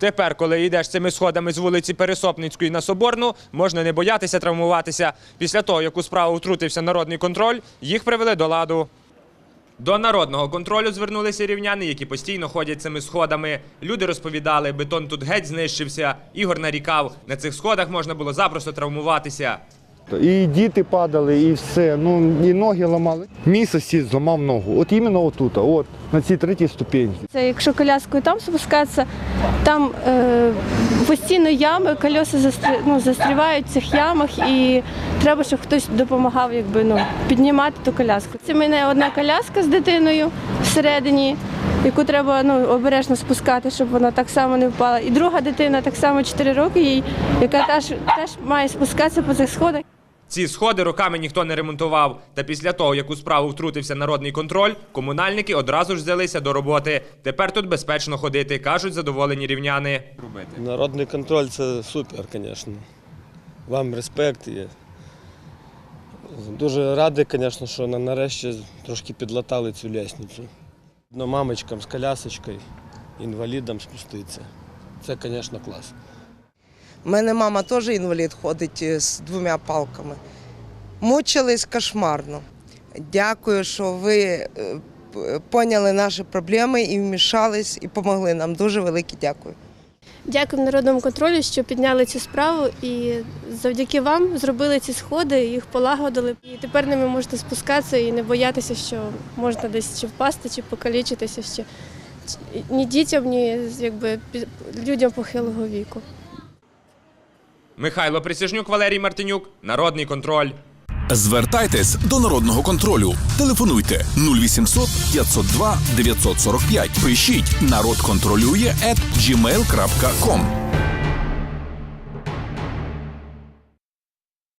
Тепер, коли йдеш цими сходами з вулиці Пересопницької на Соборну, можна не боятися травмуватися. Після того, як у справу втрутився народний контроль, їх привели до ладу. До народного контролю звернулися рівняни, які постійно ходять цими сходами. Люди розповідали, бетон тут геть знищився. Ігор нарікав, на цих сходах можна було запросто травмуватися. І діти падали, і все. Ну і ноги ламали. Мій сусід зламав ногу. От іменно отут, от на цій третій ступенці. Це якщо коляскою там спускатися, там е, постійно ями, колеса застрі, ну, застрівають в цих ямах, і треба, щоб хтось допомагав якби, ну, піднімати ту коляску. Це мене одна коляска з дитиною всередині, яку треба ну, обережно спускати, щоб вона так само не впала. І друга дитина, так само 4 роки, їй, яка теж, теж має спускатися по цих сходах. Ці сходи роками ніхто не ремонтував. Та після того, як у справу втрутився народний контроль, комунальники одразу ж взялися до роботи. Тепер тут безпечно ходити, кажуть задоволені рівняни. Народний контроль це супер, звісно. Вам респект. І дуже радий, звісно, що на- нарешті трошки підлатали цю лісницю. Мамочкам з колясочкою, інвалідам спуститься. Це, звісно, клас. У мене мама теж інвалід ходить е, з двома палками. Мучились кошмарно. Дякую, що ви е, поняли наші проблеми і вмішались, і допомогли нам. Дуже велике дякую. Дякую народному контролю, що підняли цю справу і завдяки вам зробили ці сходи, їх полагодили. І тепер ними можна спускатися і не боятися, що можна десь чи впасти, чи покалічитися ще ні дітям, ні якби людям похилого віку. Михайло Присяжнюк, Валерій Мартинюк, Народний контроль. Звертайтесь до народного контролю. Телефонуйте 0800 502 945. Пишіть народ контролює at.